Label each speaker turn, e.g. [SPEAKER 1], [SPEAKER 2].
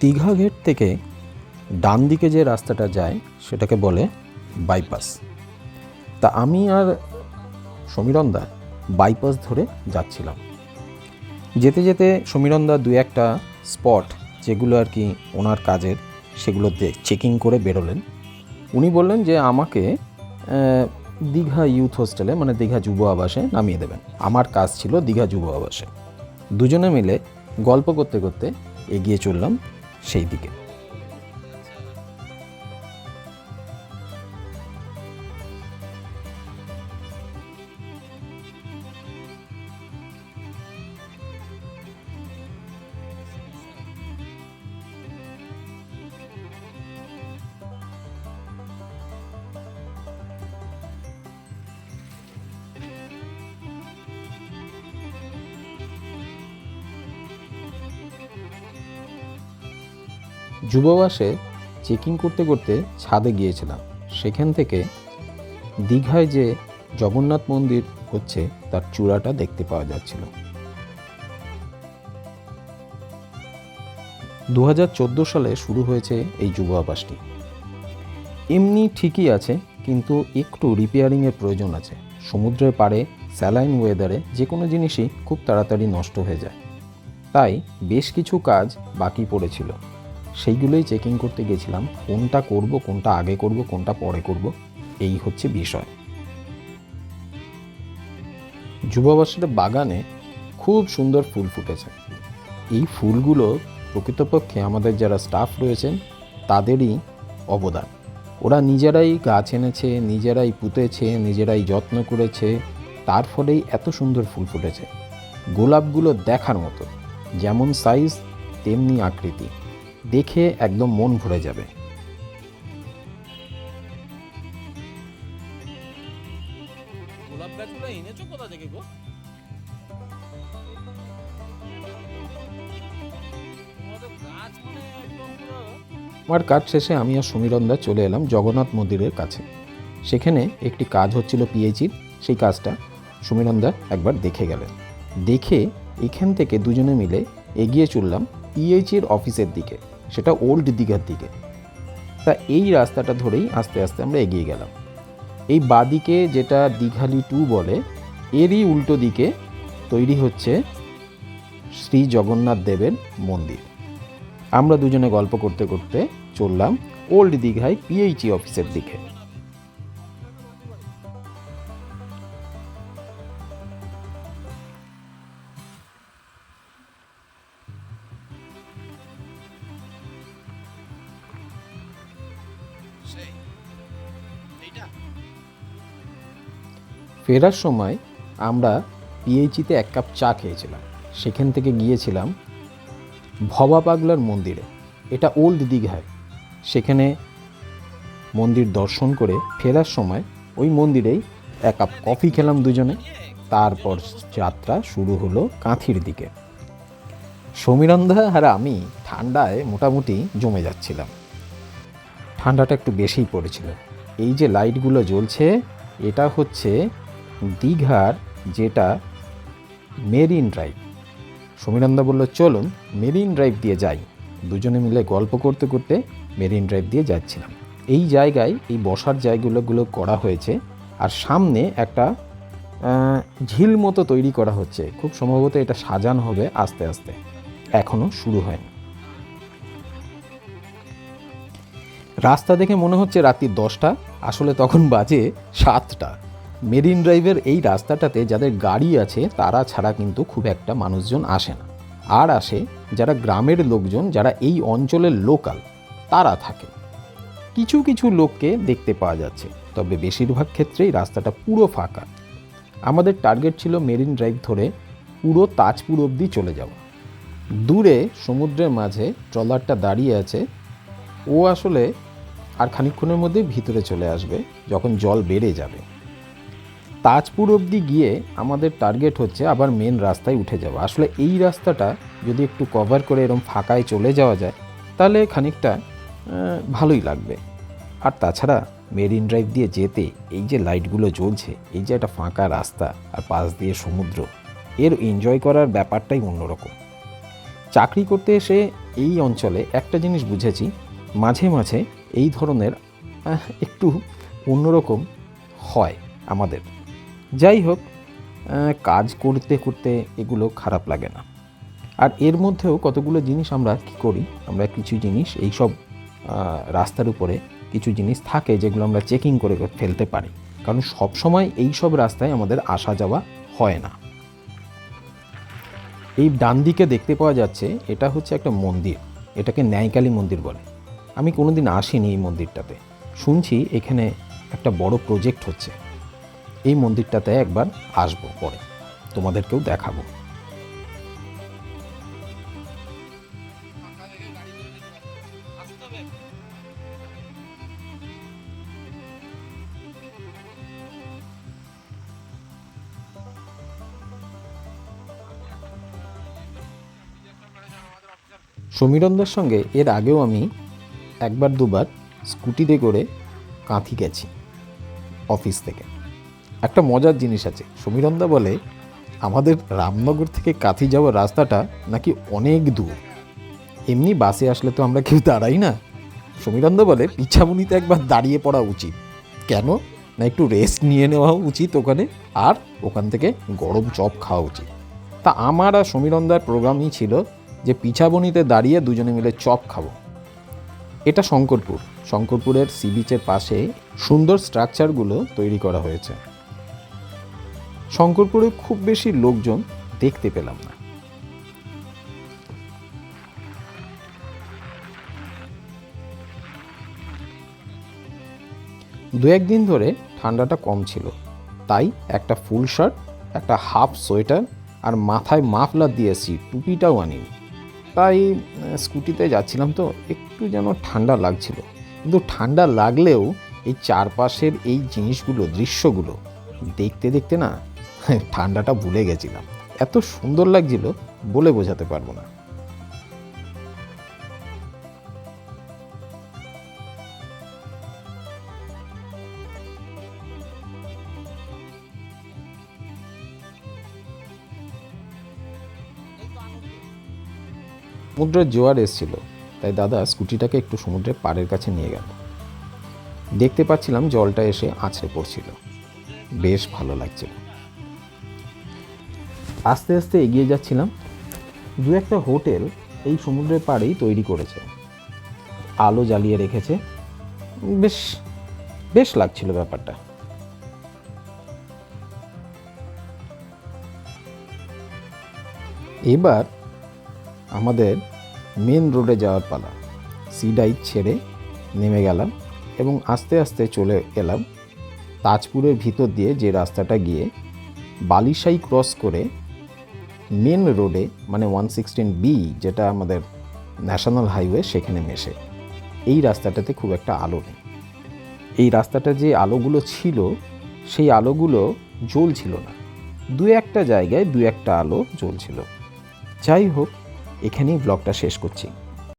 [SPEAKER 1] Digha ghetto থেকে ডান দিকে যে রাস্তাটা যায়, সেটাকে বলে বাইপাস তা আমি আর সমীরন্দা বাইপাস ধরে যাচ্ছিলাম। যেতে যেতে সমীরন্দা দু একটা স্পট যেগুলো আর কি ওনার কাজের সেগুলো চেকিং করে বেরোলেন। উনি বললেন যে আমাকে দীঘা ইউথ হোস্টেলে মানে দীঘা যুব আবাসে নামিয়ে দেবেন। আমার কাজ ছিল দীঘা যুব আবাসে। দুজনে মিলে গল্প করতে করতে এগিয়ে চললাম। সেই যুববাসে চেকিং করতে করতে ছাদে গিয়েছিলাম। সেখান থেকে দীঘায় যে জগন্নাথ মন্দির হচ্ছে, তার চূড়াটা দেখতে পাওয়া যাচ্ছিল। দু হাজার চোদ্দ সালে শুরু হয়েছে এই যুব আবাসটি এমনি ঠিকই আছে, কিন্তু একটু রিপেয়ারিংয়ের প্রয়োজন আছে। সমুদ্রের পাড়ে স্যালাইন ওয়েদারে যে কোনো জিনিসই খুব তাড়াতাড়ি নষ্ট হয়ে যায়। তাই বেশ কিছু কাজ বাকি পড়েছিল। সেইগুলোই চেকিং করতে গেছিলাম, কোনটা করব, কোনটা আগে করব, কোনটা পরে করব, এই হচ্ছে বিষয়। যুবাবাসের বাগানে খুব সুন্দর ফুল ফুটেছে। এই ফুলগুলো প্রকৃতপক্ষে আমাদের যারা স্টাফ রয়েছেন, তাদেরই অবদান। ওরা নিজেরাই গাছ এনেছে, নিজেরাই পুঁতেছে, নিজেরাই যত্ন করেছে, তার ফলেই এত সুন্দর ফুল ফুটেছে। গোলাপগুলো দেখার মতো, যেমন সাইজ তেমনি আকৃতি। দেখে একদম মন ভরে যাবে।
[SPEAKER 2] গোলাপ গাছগুলো এনেছো কোথা থেকে গো? তোমাদের গাছ মানে
[SPEAKER 1] আমার কাজ শেষে আমি আর সমীরন্দা চলে এলাম জগন্নাথ মন্দিরের কাছে। সেখানে একটি কাজ হচ্ছিল পিএইচির সেই কাজটা সমীরন্দা একবার দেখে গেলেন। দেখে এখান থেকে দুজনে মিলে এগিয়ে চললাম পিএইচির অফিসের দিকে। সেটা ওল্ড দীঘার দিকে। তা এই রাস্তাটা ধরেই আস্তে আস্তে আমরা এগিয়ে গেলাম। এই বাদিকে যেটা দীঘালি টু বলে, এরই উল্টো দিকে তৈরি হচ্ছে শ্রী জগন্নাথ দেবের মন্দির। আমরা দুজনে গল্প করতে করতে চললাম ওল্ড দীঘায় পিএইচি অফিসের দিকে। ফেরার সময় আমরা পিএইচিতে এক কাপ চা খেয়েছিলাম। সেখান থেকে গিয়েছিলাম ভবা পাগলার মন্দিরে। এটা ওল্ড দীঘায়। সেখানে মন্দির দর্শন করে ফেরার সময় ওই মন্দিরেই এক কাপ কফি খেলাম দুজনে। তারপর যাত্রা শুরু হলো কাঁথির দিকে। সমীরন্ধা আর আমি ঠান্ডায় মোটামুটি জমে যাচ্ছিলাম। ঠান্ডাটা একটু বেশিই পড়েছিল। এই যে লাইটগুলো জ্বলছে, এটা হচ্ছে দীঘার যেটা মেরিন ড্রাইভ। সমীরন্দা বলল, চলুন, মেরিন ড্রাইভ দিয়ে যাই। দুজনে মিলে গল্প করতে করতে মেরিন ড্রাইভ দিয়ে যাচ্ছিলাম। এই জায়গায় এই বসার জায়গাগুলোগুলো করা হয়েছে আর সামনে একটা ঝিল মতো তৈরি করা হচ্ছে। খুব সম্ভবত এটা সাজানো হবে আস্তে আস্তে। এখনও শুরু হয়নি। রাস্তা দেখে মনে হচ্ছে রাত্রি দশটা, আসলে তখন বাজে সাতটা। মেরিন ড্রাইভের এই রাস্তাটাতে যাদের গাড়ি আছে, তারা ছাড়া কিন্তু খুব একটা মানুষজন আসে না। আর আসে যারা গ্রামের লোকজন, যারা এই অঞ্চলের লোকাল, তারা থাকে। কিছু কিছু লোককে দেখতে পাওয়া যাচ্ছে, তবে বেশিরভাগ ক্ষেত্রেই রাস্তাটা পুরো ফাঁকা। আমাদের টার্গেট ছিল মেরিন ড্রাইভ ধরে পুরো তাজপুর অবধি চলে যাওয়া। দূরে সমুদ্রের মাঝে ট্রলারটা দাঁড়িয়ে আছে। ও আসলে আর খানিকক্ষণের মধ্যে ভিতরে চলে আসবে, যখন জল বেড়ে যাবে। তাজপুর অবধি গিয়ে আমাদের টার্গেট হচ্ছে আবার মেন রাস্তায় উঠে যাওয়া। আসলে এই রাস্তাটা যদি একটু কভার করে এরম ফাঁকায় চলে যাওয়া যায়, তাহলে খানিকটা ভালোই লাগবে। আর তাছাড়া মেরিন ড্রাইভ দিয়ে যেতে এই যে লাইটগুলো জ্বলছে, এই যে একটা ফাঁকা রাস্তা আর পাশ দিয়ে সমুদ্র, এর এনজয় করার ব্যাপারটাই অন্যরকম। চাকরি করতে এসে এই অঞ্চলে একটা জিনিস বুঝেছি, মাঝে মাঝে এই ধরনের একটু অন্যরকম হয় আমাদের। যাই হোক কাজ করতে করতে এগুলো খারাপ লাগে না। আর এর মধ্যেও কতগুলো জিনিস আমরা কী করি? আমরা কিছু জিনিস এইসব আহ, রাস্তার উপরে কিছু জিনিস থাকে যেগুলো আমরা চেকিং করে ফেলতে পারি। কারণ সব সময় এই সব রাস্তায় আমাদের আসা যাওয়া হয় না। এই ডান দিকে দেখতে পাওয়া যাচ্ছে এটা হচ্ছে একটা মন্দির। এটাকে ন্যায়কালী মন্দির বলে। আমি কোনোদিন আসিনি এই মন্দিরটাতে। শুনছি এখানে একটা বড় প্রজেক্ট হচ্ছে। এই মন্দিরটাতে একবার আসব পরে। তোমাদেরকেও দেখাবো। সমীরন্দার সঙ্গে এর আগেও আমি একবার দুবার স্কুটিতে করে কাঁথি গেছি অফিস থেকে। একটা মজার জিনিস আছে। সমীরন্দা বলে, আমাদের রামনগর থেকে কাঁথি যাওয়ার রাস্তাটা নাকি অনেক দূর। এমনি বাসে আসলে তো আমরা কেউ দাঁড়াই না। সমীরন্দা বলে পিছামুনিতে একবার দাঁড়িয়ে পড়া উচিত। কেন? না একটু রেস্ট নিয়ে নেওয়া উচিত ওখানে, আর ওখান থেকে গরম চপ খাওয়া উচিত। তা আমার আর সমীরন্দার প্রোগ্রামই ছিল যে পিছাবনিতে দাঁড়িয়ে দুজনে মিলে চপ খাব। এটা শঙ্করপুর। শঙ্করপুরের সি বিচের পাশে সুন্দর স্ট্রাকচারগুলো তৈরি করা হয়েছে। শঙ্করপুরে খুব বেশি লোকজন দেখতে পেলাম না। দু একদিন ধরে ঠান্ডাটা কম ছিল। তাই একটা ফুল শার্ট, একটা হাফ সোয়েটার আর মাথায় মাফলার দিয়েছি টুপিটাও আনিনি। তাই স্কুটিতে যাচ্ছিলাম তো, একটু যেন ঠান্ডা লাগছিল। কিন্তু ঠান্ডা লাগলেও এই চারপাশের এই জিনিসগুলো, দৃশ্যগুলো দেখতে দেখতে না, ঠান্ডাটা ভুলে গেছিলাম। এত সুন্দর লাগছিল বলে বোঝাতে পারব না। সমুদ্রের জোয়ার এসেছিল, তাই দাদা স্কুটিটাকে একটু সমুদ্রের পাড়ের কাছে নিয়ে গেল। দেখতে পাচ্ছিলাম জলটা এসে আছড়ে পড়ছিল। বেশ ভালো লাগছিল। আস্তে আস্তে এগিয়ে যাচ্ছিলাম। দু একটা হোটেল এই সমুদ্রের পাড়েই তৈরি করেছে। আলো জ্বালিয়ে রেখেছে। বেশ বেশ লাগছিল ব্যাপারটা। এবার আমাদের মেন রোডে যাওয়ার পালা। সিডাই ছেড়ে নেমে গেলাম এবং আস্তে আস্তে চলে এলাম তাজপুরের ভিতর দিয়ে যে রাস্তাটা গিয়ে বালিশাই ক্রস করে মেন রোডে মানে ওয়ান সিক্সটিন বি যেটা আমাদের ন্যাশনাল হাইওয়ে সেখানে মেশে। এই রাস্তাটাতে খুব একটা আলো নেই। এই রাস্তাটা যে আলোগুলো ছিল, সেই আলোগুলো জ্বলছিল না। দু একটা জায়গায় দু একটা আলো জ্বলছিল। যাই হোক এখানেই ব্লগটা শেষ করছি।